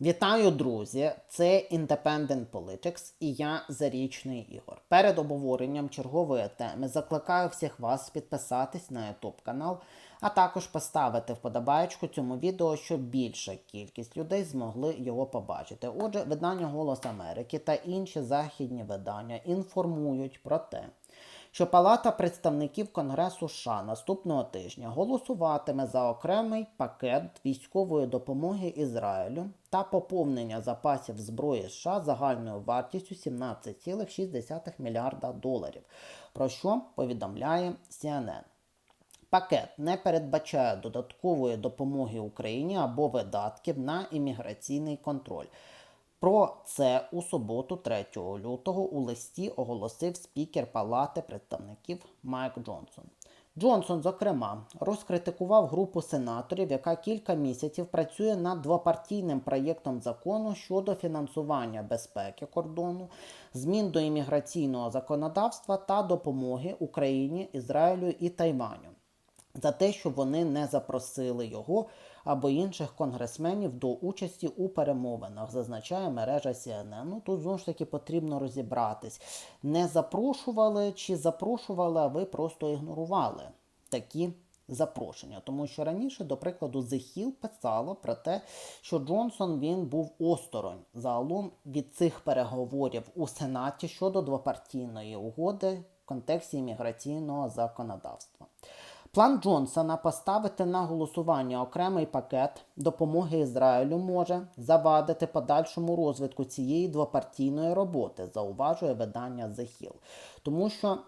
Вітаю, друзі! Це Independent Politics і я Зарічний Ігор. Перед обговоренням чергової теми закликаю всіх вас підписатись на YouTube канал, а також поставити вподобаєчку цьому відео, щоб більша кількість людей змогли його побачити. Отже, видання Голос Америки та інші західні видання інформують про те, що Палата представників Конгресу США наступного тижня голосуватиме за окремий пакет військової допомоги Ізраїлю та поповнення запасів зброї США загальною вартістю 17,6 мільярда доларів, про що повідомляє CNN. Пакет не передбачає додаткової допомоги Україні або видатків на імміграційний контроль. Про це у суботу, 3 лютого, у листі оголосив спікер Палати представників Майк Джонсон. Джонсон, зокрема, розкритикував групу сенаторів, яка кілька місяців працює над двопартійним проєктом закону щодо фінансування безпеки кордону, змін до імміграційного законодавства та допомоги Україні, Ізраїлю і Тайваню за те, що вони не запросили його або інших конгресменів до участі у перемовинах, зазначає мережа CNN. Ну тут знову ж таки потрібно розібратись. Не запрошували чи запрошували, а ви просто ігнорували такі. Запрошення, тому що раніше, до прикладу, Hill писало про те, що Джонсон він був осторонь загалом від цих переговорів у Сенаті щодо двопартійної угоди в контексті імміграційного законодавства. План Джонсона поставити на голосування окремий пакет допомоги Ізраїлю може завадити подальшому розвитку цієї двопартійної роботи, зауважує видання The Hill. Тому що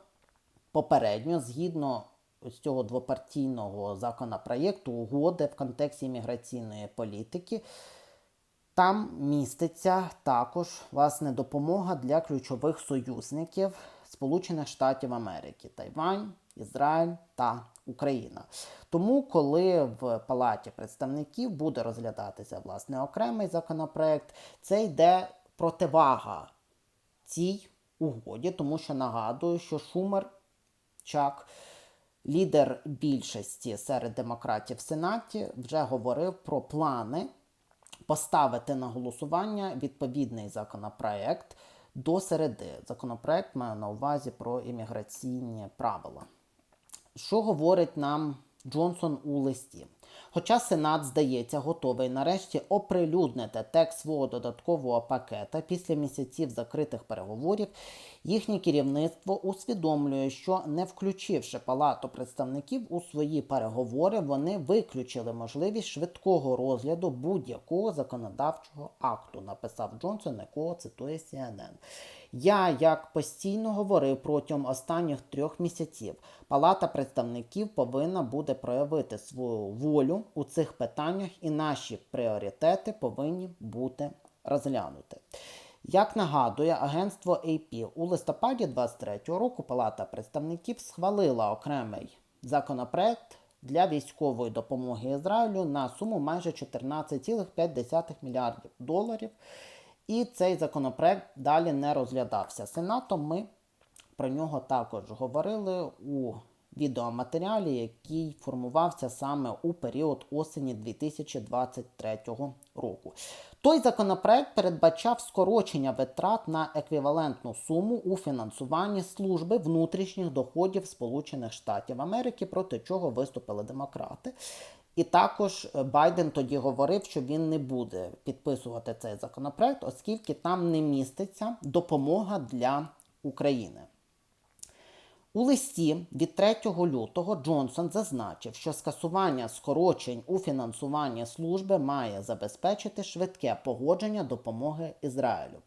попередньо, згідно з цього двопартійного законопроєкту, угоди в контексті імміграційної політики, там міститься також власне допомога для ключових союзників Сполучених Штатів Америки Тайвань, Ізраїль та Україна. Тому, коли в Палаті представників буде розглядатися власне окремий законопроект, це йде противага цій угоді, тому що нагадую, що Шумер Чак. Лідер більшості серед демократів в Сенаті вже говорив про плани поставити на голосування відповідний законопроект до середи. Законопроект має на увазі про імміграційні правила. Що говорить нам Джонсон у листі? Хоча Сенат, здається, готовий нарешті оприлюднити текст свого додаткового пакета після місяців закритих переговорів, їхнє керівництво усвідомлює, що не включивши палату представників у свої переговори, вони виключили можливість швидкого розгляду будь-якого законодавчого акту, написав Джонсон, якого цитує CNN. Я, як постійно говорив протягом останніх трьох місяців, Палата представників повинна буде проявити свою волю у цих питаннях, і наші пріоритети повинні бути розглянуті. Як нагадує агентство AP, у листопаді 2023 року Палата представників схвалила окремий законопроект для військової допомоги Ізраїлю на суму майже 14,5 мільярдів доларів. І цей законопроект далі не розглядався Сенатом. Ми про нього також говорили у відеоматеріалі, який формувався саме у період осені 2023 року. Той законопроект передбачав скорочення витрат на еквівалентну суму у фінансуванні служби внутрішніх доходів Сполучених Штатів Америки, проти чого виступили демократи. І також Байден тоді говорив, що він не буде підписувати цей законопроект, оскільки там не міститься допомога для України. У листі від 3 лютого Джонсон зазначив, що скасування скорочень у фінансуванні служби має забезпечити швидке погодження допомоги Ізраїлю.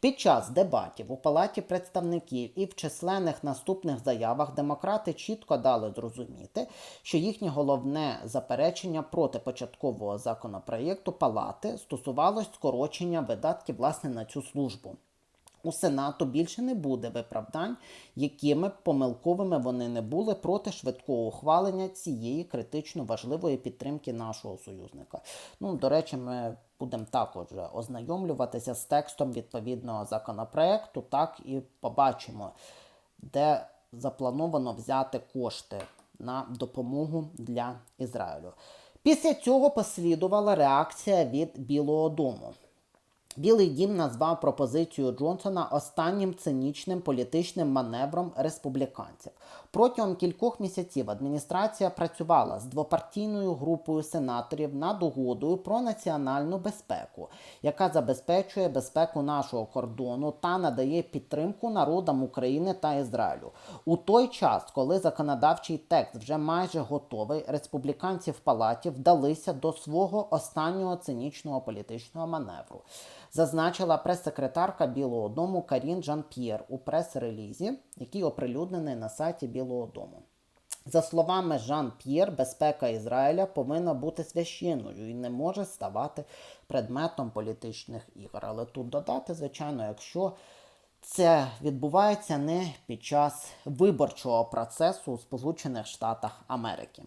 Під час дебатів у Палаті представників і в численних наступних заявах демократи чітко дали зрозуміти, що їхнє головне заперечення проти початкового законопроєкту Палати стосувалось скорочення видатків власне на цю службу у Сенату більше не буде виправдань, якими помилковими вони не були проти швидкого ухвалення цієї критично важливої підтримки нашого союзника. Ну, до речі, ми будемо також ознайомлюватися з текстом відповідного законопроекту, так і побачимо, де заплановано взяти кошти на допомогу для Ізраїлю. Після цього послідувала реакція від Білого Дому. Білий дім назвав пропозицію Джонсона останнім цинічним політичним маневром республіканців. Протягом кількох місяців адміністрація працювала з двопартійною групою сенаторів над угодою про національну безпеку, яка забезпечує безпеку нашого кордону та надає підтримку народам України та Ізраїлю. У той час, коли законодавчий текст вже майже готовий, республіканці в палаті вдалися до свого останнього цинічного політичного маневру зазначила прес-секретарка Білого Дому Карін Жан-П'єр у прес-релізі, який оприлюднений на сайті Білого Дому. За словами Жан-П'єр, безпека Ізраїля повинна бути священною і не може ставати предметом політичних ігор. Але тут додати, звичайно, якщо це відбувається не під час виборчого процесу у Сполучених Штатах Америки.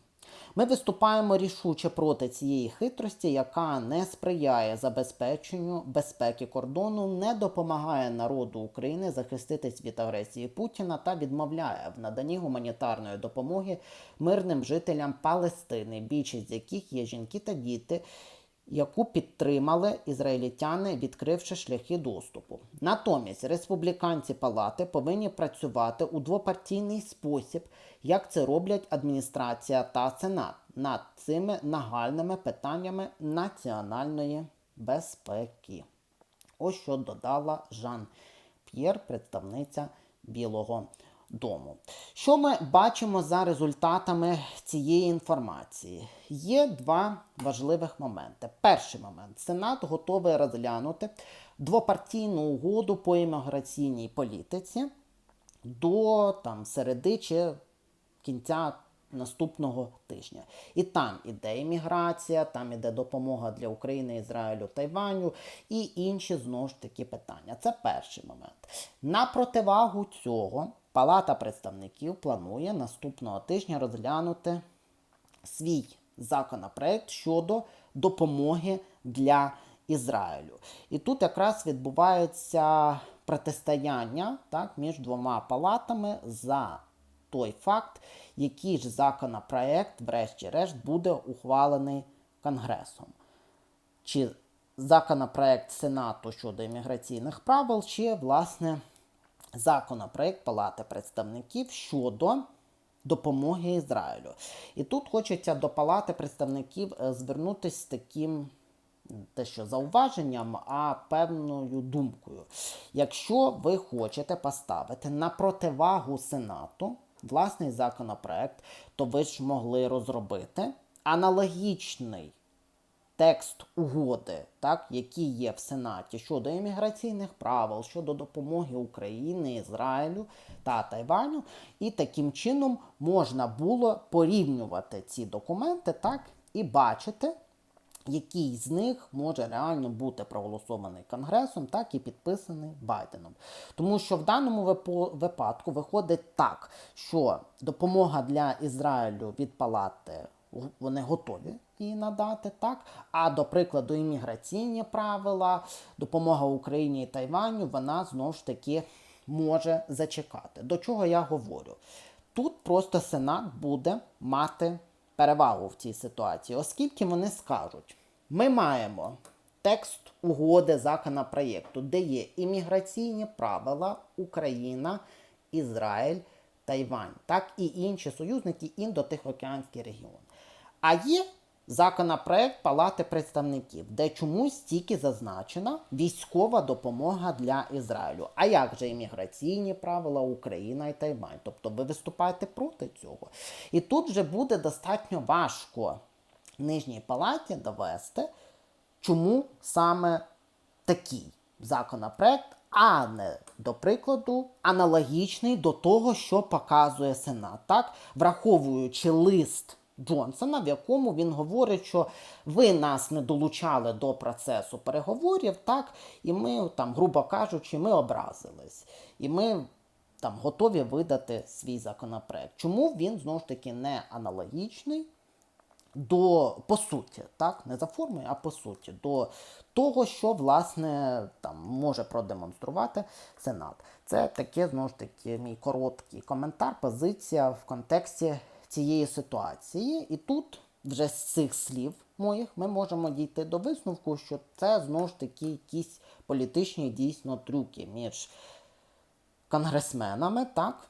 Ми виступаємо рішуче проти цієї хитрості, яка не сприяє забезпеченню безпеки кордону, не допомагає народу України захиститись від агресії Путіна та відмовляє в наданні гуманітарної допомоги мирним жителям Палестини, більшість з яких є жінки та діти яку підтримали ізраїльтяни, відкривши шляхи доступу. Натомість республіканці палати повинні працювати у двопартійний спосіб, як це роблять адміністрація та сенат над цими нагальними питаннями національної безпеки. Ось що додала Жан П'єр, представниця Білого дому. Що ми бачимо за результатами цієї інформації? Є два важливих моменти. Перший момент: Сенат готовий розглянути двопартійну угоду по імміграційній політиці до там, середи чи кінця. Наступного тижня. І там іде імміграція, там іде допомога для України, Ізраїлю, Тайваню і інші знову ж таки питання. Це перший момент. На противагу цього Палата представників планує наступного тижня розглянути свій законопроект щодо допомоги для Ізраїлю. І тут якраз відбувається протистояння так, між двома палатами за той факт, який ж законопроект, врешті-решт, буде ухвалений Конгресом. Чи законопроект Сенату щодо імміграційних правил, чи, власне, законопроект Палати представників щодо допомоги Ізраїлю. І тут хочеться до Палати представників е, звернутися з таким. Те, що зауваженням, а певною думкою. Якщо ви хочете поставити на противагу Сенату власний законопроект, то ви ж могли розробити аналогічний текст угоди, так, які є в Сенаті щодо імміграційних правил, щодо допомоги Україні, Ізраїлю та Тайваню, і таким чином можна було порівнювати ці документи так, і бачити. Який з них може реально бути проголосований Конгресом, так і підписаний Байденом. Тому що в даному випадку виходить так, що допомога для Ізраїлю від Палати вони готові її надати, так? А до прикладу, імміграційні правила, допомога Україні і Тайваню, вона знову ж таки може зачекати. До чого я говорю? Тут просто Сенат буде мати перевагу в цій ситуації, оскільки вони скажуть, ми маємо текст угоди законопроєкту, де є імміграційні правила Україна, Ізраїль, Тайвань, так і інші союзники індотихоокеанський регіон. А є законопроект Палати представників, де чомусь тільки зазначена військова допомога для Ізраїлю. А як же імміграційні правила Україна і Тайвань? Тобто ви виступаєте проти цього. І тут вже буде достатньо важко нижній палаті довести, чому саме такий законопроект. А не, до прикладу, аналогічний до того, що показує Сенат, так? враховуючи лист Джонсона, в якому він говорить, що ви нас не долучали до процесу переговорів, так, і ми, там, грубо кажучи, ми образились. І ми там готові видати свій законопроект. Чому він знову ж таки не аналогічний до по суті, так, не за формою, а по суті, до того, що власне там може продемонструвати Сенат. Це таке знову ж таки мій короткий коментар, позиція в контексті цієї ситуації. І тут вже з цих слів моїх ми можемо дійти до висновку, що це знову ж таки якісь політичні дійсно трюки між конгресменами, так?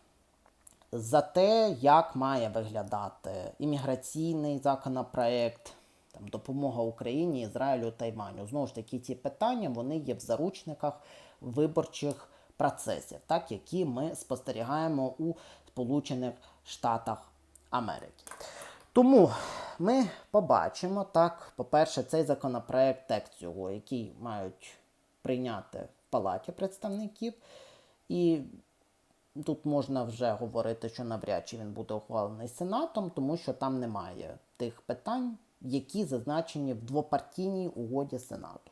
За те, як має виглядати імміграційний законопроект, там, допомога Україні, Ізраїлю, Тайваню. Знову ж таки, ці питання вони є в заручниках виборчих процесів, так, які ми спостерігаємо у Сполучених Штатах Америки. Тому ми побачимо так, по-перше, цей законопроект, текст цього, який мають прийняти в Палаті представників. І тут можна вже говорити, що навряд чи він буде ухвалений Сенатом, тому що там немає тих питань, які зазначені в двопартійній угоді Сенату.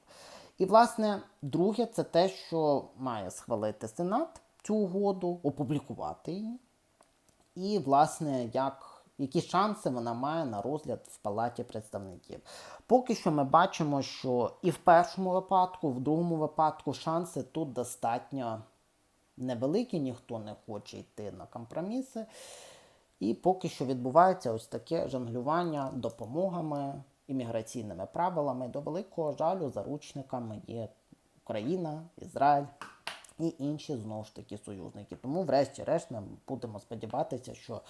І, власне, друге, це те, що має схвалити Сенат цю угоду, опублікувати її. І, власне, як, які шанси вона має на розгляд в Палаті представників. Поки що ми бачимо, що і в першому випадку, в другому випадку шанси тут достатньо невеликі, ніхто не хоче йти на компроміси. І поки що відбувається ось таке жонглювання допомогами, імміграційними правилами. До великого жалю заручниками є Україна, Ізраїль і інші знову ж таки союзники. Тому, врешті-решт, ми будемо сподіватися, що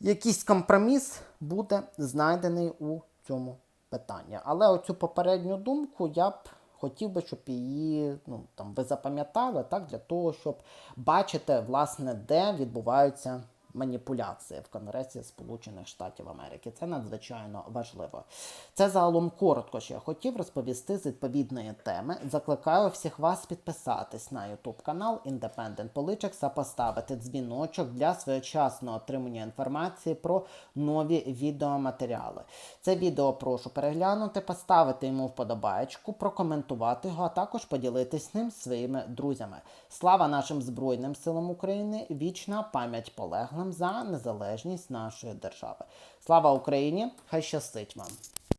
якийсь компроміс буде знайдений у цьому питанні. Але оцю попередню думку я б хотів би, щоб її ну, там, ви запам'ятали, так, для того, щоб бачити, власне, де відбуваються маніпуляції в Конгресі Сполучених Штатів Америки. Це надзвичайно важливо. Це загалом коротко, що я хотів розповісти з відповідної теми. Закликаю всіх вас підписатись на YouTube канал Independent Politics, а поставити дзвіночок для своєчасного отримання інформації про нові відеоматеріали. Це відео прошу переглянути, поставити йому вподобаєчку, прокоментувати його, а також поділитись ним своїми друзями. Слава нашим Збройним силам України! Вічна пам'ять полеглим за незалежність нашої держави. Слава Україні! Хай щастить вам!